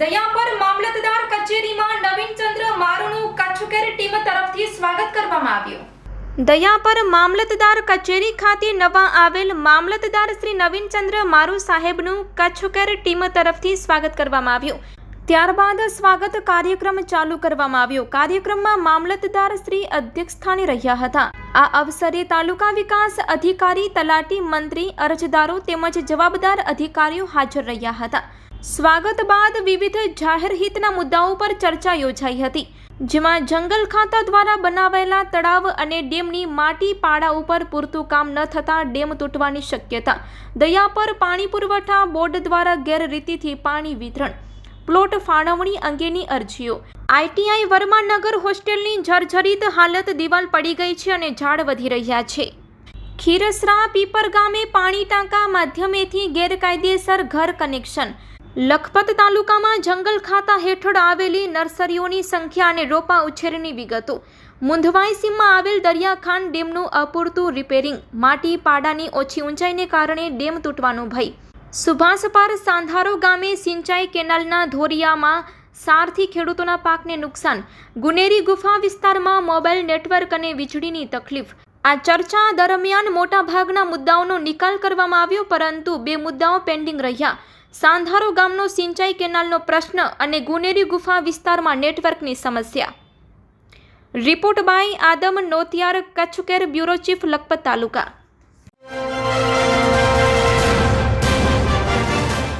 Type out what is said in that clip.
દયાપર મામલતદાર કચેરીમાં નવીનચંદ્ર ચંદ્ર મારુનું કચ્છકેર ટીમ તરફથી સ્વાગત કરવામાં આવ્યું. દયાપર મામલતદાર કચેરી ખાતે નવા આવેલ મામલતદાર શ્રી નવીનચંદ્ર મારુ સાહેબનું કચ્છકેર ટીમ તરફથી સ્વાગત કરવામાં આવ્યું. ત્યારબાદ સ્વાગત કાર્યક્રમ ચાલુ કરવામાં આવ્યો. કાર્યક્રમમાં મામલતદાર શ્રી અધ્યક્ષ સ્થાને રહ્યા હતા. આ અવસરે તાલુકા વિકાસ અધિકારી, તલાટી મંત્રી, અરજદારો તેમજ જવાબદાર અધિકારીઓ હાજર રહ્યા હતા. સ્વાગત બાદ વિવિધ જાહેર હિતના મુદ્દાઓ પર ચર્ચા યોજાઈ હતી, જેમાં જંગલ ખાતા દ્વારા બનાવાયેલા તળાવ અને ડેમની માટી પાડા ઉપર પૂરતું કામ ન થતાં ડેમ તૂટવાની શક્યતા, દયા પર પાણી પુરવઠા બોર્ડ દ્વારા ગેરરીતિથી પાણી વિતરણ, પ્લોટ ફાળવણી અંગેની અરજીઓ. આઈટીઆઈ વર્માનગર હોસ્ટેલની જર્જરિત હાલત દિવાલ પડી ગઈ છે અને ઝાડ વધી રહ્યા છે. ખીરસરા પીપર ગામે પાણી ટાંકા માધ્યમેથી ગેરકાયદેસર ઘર કનેક્શન લખપત તાલુકામાં જંગલ ખાતા હેઠળ આવેલી નર્સરીઓની સંખ્યા અને રોપા ઉછેરની વિગતો. મુંધવાઈ સીમમાં આવેલ દરિયાખાન ડેમનું અપૂરતું રિપેરિંગ. માટી પાડાની ઓછી ઊંચાઈને કારણે ડેમ તૂટવાનો ભય. સુભાષપાર સાંધારો ગામે સિંચાઈ કેનાલના ધોરિયામાં સારથી ખેડૂતોના પાકને નુકસાન. ગુનેરી ગુફા વિસ્તારમાં મોબાઈલ નેટવર્ક અને વીજળીની તકલીફ. આ ચર્ચા દરમિયાન મોટાભાગના મુદ્દાઓનો નિકાલ કરવામાં આવ્યો, પરંતુ બે મુદ્દાઓ પેન્ડિંગ રહ્યા. સાંધારો ગામનો સિંચાઈ કેનાલનો પ્રશ્ન અને ગુનેરી ગુફા વિસ્તારમાં નેટવર્કની સમસ્યા. રિપોર્ટ બાય આદમ નોતિયાર કચ્છકેર બ્યુરો ચીફ લખપત તાલુકા.